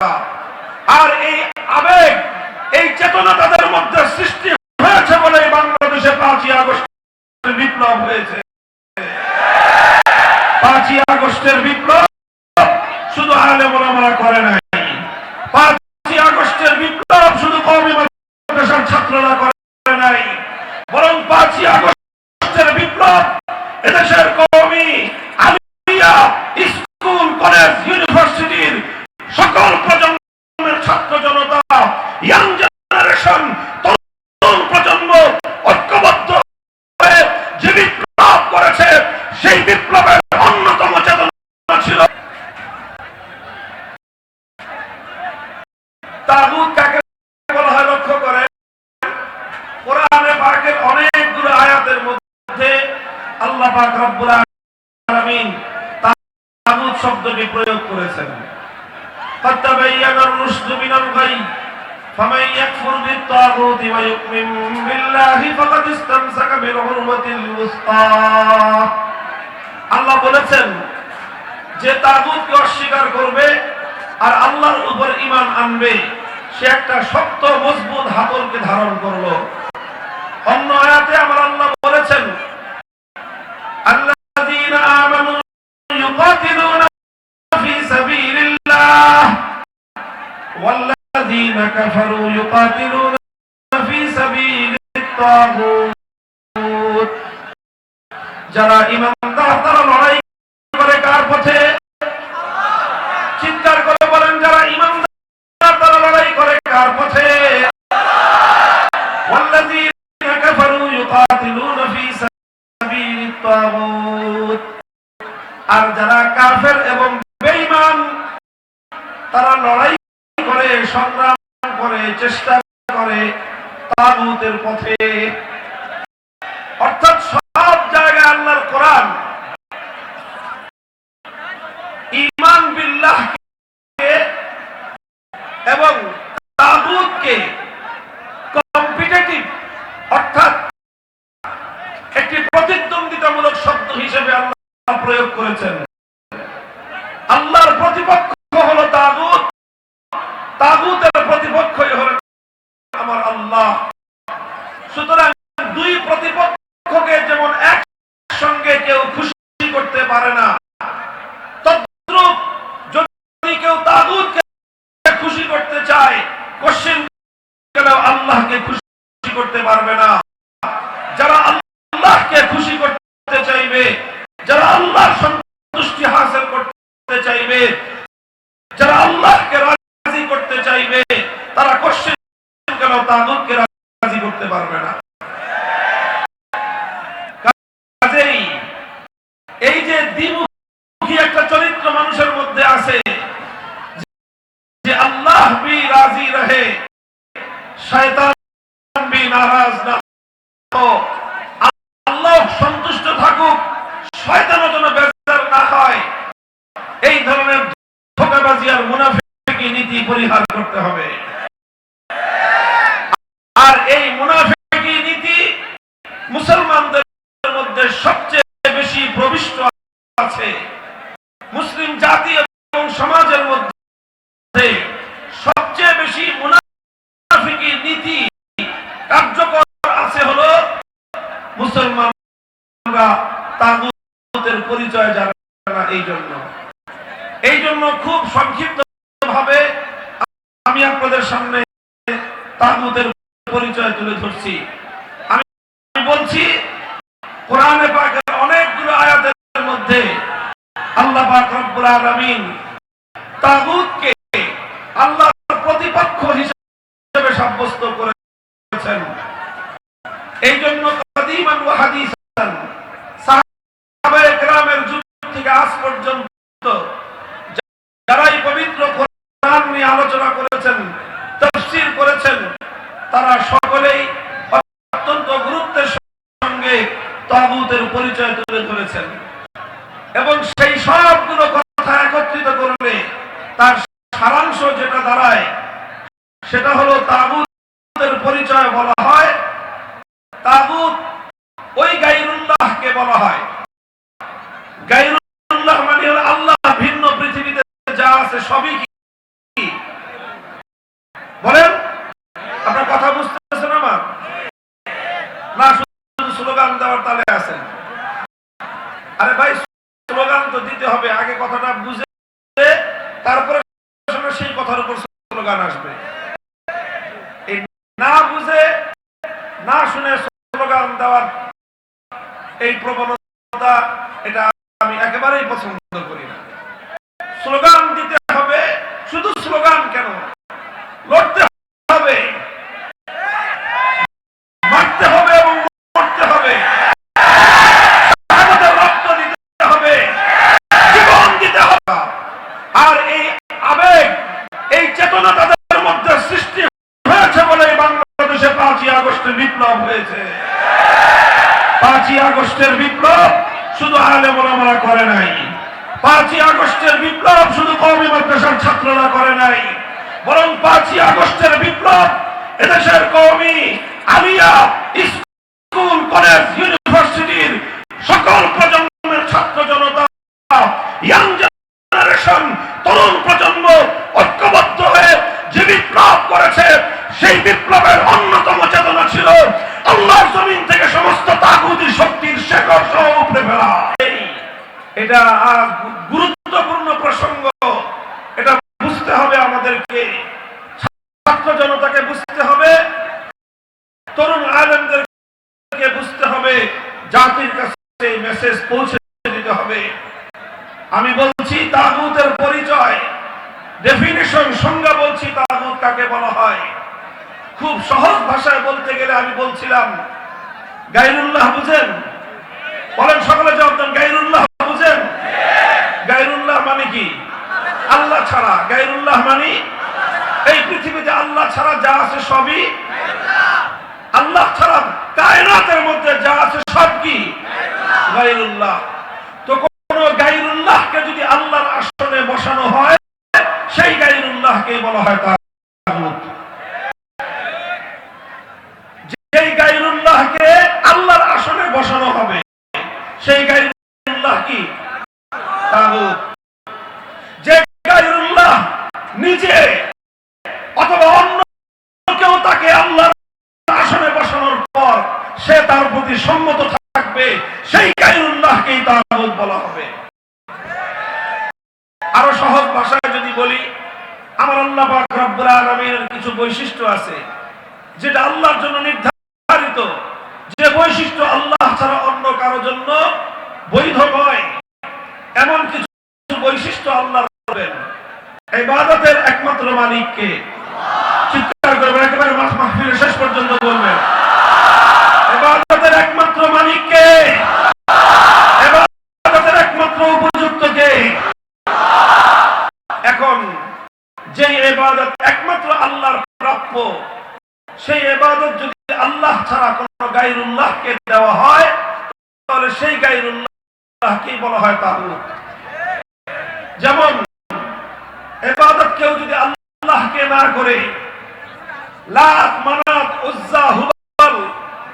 আর এই আবেগ, এই চেতনা তাদের মধ্যে সৃষ্টি হয়েছে বলে বাংলাদেশে পাঁচই আগস্ট বিপ্লব হয়েছে। পাঁচই আগস্টের বিপ্লব শুধু আলে মোলামারা করে নাই। পাঁচই আগস্টের বিপ্লব শুধু কমি মাদ্রাসার ছাত্ররা করে নাই। বরং পাঁচই আগস্টের বিপ্লব এদেশের কমি আলিয়া স্কুল কলেজ ইউনিভার্সিটির সকল প্রজন্মের ছাত্র জনতা ইয়াং জেনারেশন তরুণ প্রজন্ম ঐক্যবদ্ধ হয়ে যে বিপ্লব করেছে সেই বিপ্লবের অন্যতম চেতনা ছিল তাগুত কাকে বলা হয় লক্ষ্য করে কোরআনে পাকের অনেকগুলো আয়াতের মধ্যে আল্লাহ পাক রব্বুল আলামিন তাগুত শব্দটি প্রয়োগ করেছেন قد تبين الرشد من الغي فمن يكفر بالطاغوت ويؤمن بالله فقد استمسك بالعروة الوثقى আল্লাহ বলেছেন যে তাগুতকে অস্বীকার করবে আর আল্লাহর উপর ঈমান আনবে সে একটা শক্ত মজবুত হাতলকে ধারণ করলো অন্য আয়াতে আমার আল্লাহ তাগুত যারা ইমানদার তারা লড়াই করে কার পথে চিৎকার করে বলেন যারা ইমানদার তারা লড়াই করে কার পথে والذين كفروا يقاتلون في سبيل الطاغوت আর যারা কাফের এবং বেঈমান তারা লড়াই করে সংগ্রাম করে চেষ্টা করে তাগুতের পথে। অর্থাৎ সব জায়গায় আল্লাহর কোরআন। ইমান বিল্লাহ এবং তাগুতকে কম্পিটিটিভ অর্থাৎ একটি প্রতিদ্বন্দ্বিতামূলক শব্দ হিসেবে আল্লাহ প্রয়োগ করেছেন। আল্লাহর প্রতিপক্ষ হলো তাগুত তাগুতের প্রতিপক্ষই হলেন আমার আল্লাহ সুতরাং দুই প্রতিপক্ষকে যেমন একসঙ্গে কেউ খুশি করতে পারে না তদ্রূপ যদি কেউ তাগুতকে খুশি করতে চায় কোশ্চেন আল্লাহকে খুশি করতে পারবে না। জাতি এবং সমাজের মধ্যে সবচেয়ে বেশি মুনাফিকি নীতি কার্যকর আছে হলো মুসলমানরা তাগুতের পরিচয় জানে না এই জন্য। এই জন্য খুব সংক্ষিপ্ত ভাবে আমি আপনাদের সামনে তাগুতের পরিচয় তুলে ধরছি। আমি বলছি, কোরআনে পাকের অনেকগুলো আয়াতের মধ্যে আল্লাহ রব্বুল আলামিন তাগুতকে আল্লাহর প্রতিপক্ষ হিসেবে সাব্যস্ত করেছেন। এই জন্য কাদিমান ওয়া হাদিসান সাহাবায়ে কেরামের যুগ থেকে আজ পর্যন্ত যারা এই পবিত্র কোরআন নিয়ে আলোচনা করেছেন তাফসীর করেছেন তারা সকলেই অত্যন্ত গুরুত্বের সঙ্গে তাগুতের পরিচয় তুলে ধরেছেন এবং সেই সবগুলো কথা একত্রিত করলে তার সারাংশ যেটা দাঁড়ায়, সেটা হলো তাগুতের পরিচয় বলা হয়। তাগুত ওই গাইরুল্লাহকে বলা হয়। গাইরুল্লাহ মানে হলো আল্লাহ ভিন্ন পৃথিবীতে যা আছে সবই কি? বলেন, আপনার কথা বুঝতেছেন আমার? না, শুধু স্লোগান দেওয়ার তালে আছেন আরে ভাই, স্লোগান তো দিতে হবে, আগে কথাটা বুঝে, তারপরে কথার উপর স্লোগান আসবে। এই না বুঝে, না শুনে স্লোগান দেওয়ার এই প্রবণতা, এটা আমি একেবারেই পছন্দ করি না। স্লোগান দিতে হবে, শুধু স্লোগান কেন? লড়তে হবে মারতে হবে এবং মরতে হবে আমাদের রক্ত দিতে হবে জীবন দিতে হবে আর এই আবেগ এই চেতনা তাদের মধ্যে সৃষ্টি হয়েছে বলে বাংলাদেশে পাঁচই আগস্টে বিপ্লব হয়েছে পাঁচই আগস্টের বিপ্লব শুধু আলে মোলামারা করে নাই। পাঁচই আগস্টের বিপ্লব শুধু কওমি মাদ্রাসার ছাত্ররা করে নাই। বরং পাঁচই আগস্টের বিপ্লব এদেশের কওমি আলিয়া স্কুল, কলেজ, ইউনিভার্সিটির সকল প্রজন্মের ছাত্র জনতা ইয়াং জেনারেশন তরুণ প্রজন্ম ঐক্যবদ্ধ হয়ে যে বিপ্লব করেছে সেই বিপ্লবের অন্যতম চেতনা ছিল আল্লাহর জমিন থেকে সমস্ত তাগুদি শক্তির শেকড় সহ উপড়ে ফেলা এই, এটা আজ গুরুত্বপূর্ণ প্রসঙ্গ এটা বুঝতে হবে আমাদেরকে ছাত্র জনতাকে বুঝতে হবে তরুণ আলেমদেরকে বুঝতে হবে জাতির কাছে এই মেসেজ পৌঁছে দিতে হবে। আমি বলছি, তাগুতের পরিচয় ডেফিনেশন সংজ্ঞা বলছি, তাগুত কাকে বলা হয়? খুব সহজ ভাষায় বলতে গেলে আমি বলছিলাম গাইরুল্লাহ বুঝেন? বলেন, সকলে জবাব দেন গাইরুল্লাহ বুঝেন? গাইরুল্লাহ মানে কি? আল্লাহ ছাড়া। গাইরুল্লাহ মানে এই পৃথিবীতে আল্লাহ ছাড়া যা আছে সবই আল্লাহ। ছাড়া কায়নাতের মধ্যে যা আছে সব কি গাইরুল্লাহ তো কোন গাইরুল্লাহকে যদি আল্লাহর আসনে বসানো হয়, সেই গাইরুল্লাহকে বলা হয় তাগুত। যেই গাইরুল্লাহকে আল্লাহর আসনে বসানো হবে, সেই গাইরুল্লাহ কি? তাগুত। যে গাইরুল্লাহ নিজে অথবা অন্য কেউ তাকে আল্লাহর আসনে বসানোর পর সে তার প্রতি সম্মত থাকবে সেই গাইরুল্লাহকেই তাগুত বলা হবে আরও সহজ ভাষায় যদি বলি আমার আল্লাহ পাক রব্বুল আলামিনের কিছু বৈশিষ্ট্য আছে, যেটা আল্লাহর জন্য নির্ধারিত। যে বৈশিষ্ট্য আল্লাহ ছাড়া অন্য কারও জন্য বৈধ নয়, এমন কিছু বৈশিষ্ট্য আল্লাহ রবেন ইবাদতের একমাত্র মালিককে। চিৎকার করবেন, একেবারে মাহফিলের শেষ পর্যন্ত বলবেন ইবাদতের একমাত্র মালিককে ইবাদতের একমাত্র উপযুক্ত কে এখন যে এবাদত একমাত্র আল্লাহর প্রাপ্য, সেই এবাদত যদি আল্লাহ ছাড়া কোন গাইরুল্লাহকে দেওয়া হয়, তাহলে সেই গাইরুল্লাহকেই বলা হয় তাগুত। যেমন এবাদত কেউ যদি আল্লাহকে না করে, লাত, মানাত, উজ্জা, হুবাল,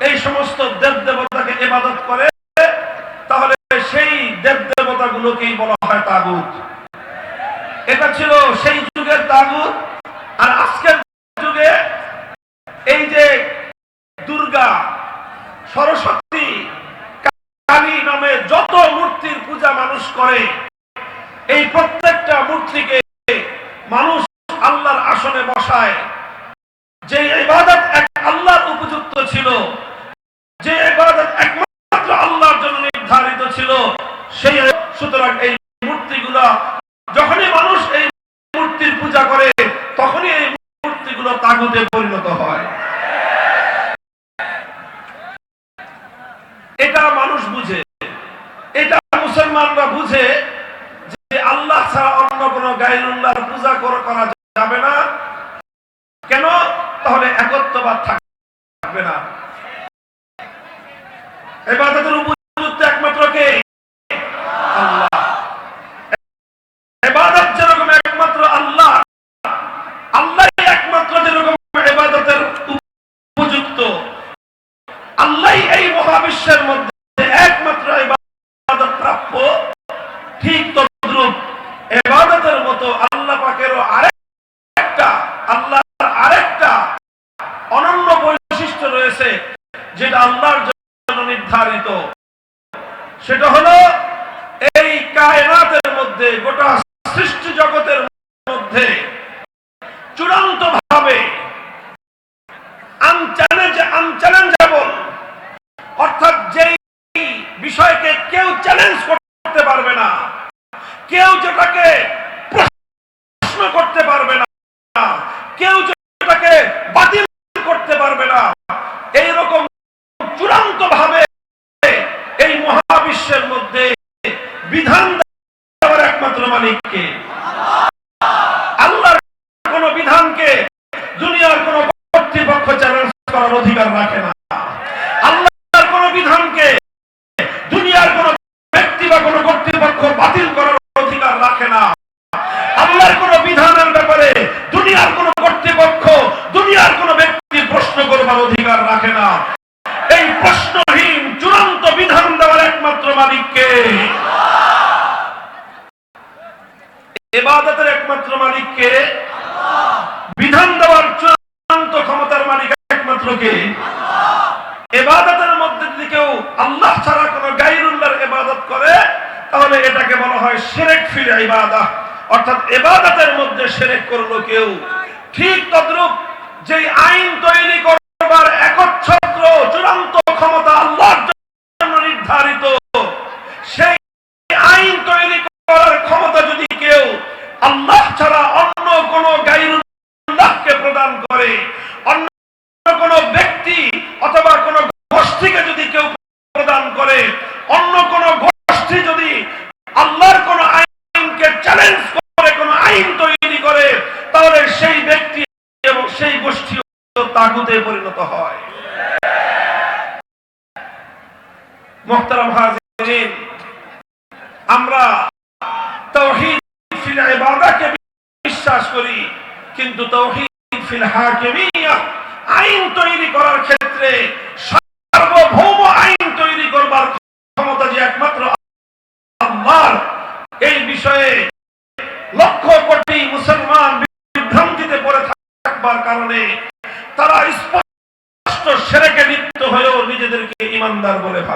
এই সমস্ত দেব দেবতাকে ইবাদত করে, তাহলে সেই দেব দেবতা গুলোকেই বলা হয় তাগুত। এটা ছিল সেই যুগের তাগুত, আর আজকের যুগে এই যে দুর্গা, সরস্বতী, কালী নামে যত মূর্তির পূজা মানুষ করে, এই প্রত্যেকটা মূর্তিকে মানুষ আল্লাহর আসনে বসায়। যে ইবাদত এক আল্লাহর উপযুক্ত ছিল, যে ইবাদত একমাত্র আল্লাহর জন্য নির্ধারিত ছিল, সেই সুতরাং এই মূর্তিগুলা যখনই মানুষ এই মূর্তির পূজা করে তখনই এই মূর্তিগুলো তাগুতে পরিণত হয়। এটা মানুষ বুঝে। এটা মুসলমানরা বুঝে যে আল্লাহ ছাড়া অন্য কোন গাইরুল্লাহর পূজা করা যাবে না। কেন? তাহলে একত্ববাদ থাকবে না। এবার তাদের উপযুক্ত একমাত্র কে আল্লাহ এবাদত যেরকম একমাত্র আল্লাহ আল্লাহ একমাত্র যেরকম এবাদতের উপযুক্ত আল্লাহ এই মহাবিশ্বের মধ্যে একমাত্র ইবাদত প্রাপ্য ঠিক তদ্রুপ এবাদতের মতো আল্লাহ পাকেরও আরেকটা আল্লাহর আরেকটা যেটা আল্লাহর জন্য নির্ধারিত সেটা হলো এই কায়নাতের মধ্যে গোটা সৃষ্টি জগতের মধ্যে চূড়ান্ত ভাবে আনচ্যালেঞ্জ আনচ্যালেঞ্জেবল অর্থাৎ যেই বিষয়কে কেউ চ্যালেঞ্জ করতে পারবে না কেউ যেটাকে প্রশ্ন করতে পারবে না কেউ যেটাকে বাতিল করতে পারবে না এইরকম চূড়ান্ত ভাবে এই মহাবিশ্বের মধ্যে বিধান দেওয়ার একমাত্র মালিককে আল্লাহর কোন বিধানকে দুনিয়ার কোন কর্তৃপক্ষ চ্যালেঞ্জ করার অধিকার রাখে না আল্লাহর কোন বিধানকে দুনিয়ার কোন ব্যক্তি বা কোন কর্তৃপক্ষ বাতিল করার অধিকার রাখে না আল্লাহর কোন বিধানের ব্যাপারে দুনিয়ার কোন কর্তৃপক্ষ দুনিয়ার কোন ব্যক্তি প্রশ্ন করবার অধিকার রাখে না এই প্রশ্নহীন চূড়ান্ত বিধান দেওয়ার একমাত্র মালিককে এবাদতের একমাত্র মালিককে বিধান দেওয়ার চূড়ান্ত ক্ষমতার মালিক একমাত্র কে এবাদতের মধ্যে যদি কেউ আল্লাহ ছাড়া কোন গাইরুল্লাহর এবাদত করে তাহলে এটাকে বলা হয় সেরেক ফিরে ইবাদা অর্থাৎ মধ্যে করল কেউ। ঠিক আইন তৈরি করবার একচ্ছত্র চূড়ান্ত ক্ষমতা আল্লাহর জন্য নির্ধারিত, সেই আইন তৈরি করার ক্ষমতা যদি কেউ আল্লাহ ছাড়া অন্য কোন গাইরুল্লাহকে প্রদান করে, অন্য কোন ব্যক্তি অথবা কোন গোষ্ঠীকে যদি কেউ প্রদান করে, অন্য কোন গোষ্ঠী যদি আল্লাহর কোন আইনকে চ্যালেঞ্জ করে কোন আইন তৈরি করে তাহলে সেই ব্যক্তি এবং সেই গোষ্ঠী তাগুতে পরিণত হয়। মোহতারাম আমরা বিশ্বাস করি, কিন্তু ফিল আইন তৈরি করার ক্ষেত্রে সার্বভৌম আইন তৈরি করবার ক্ষমতা যে একমাত্র এই বিষয়ে লক্ষ কোটি মুসলমান বিভ্রান্তিতে পড়ে থাকবার কারণে তারা স্পষ্ট সেরেকে লিপ্ত হয়েও নিজেদেরকে ইমানদার বলে ভাবে।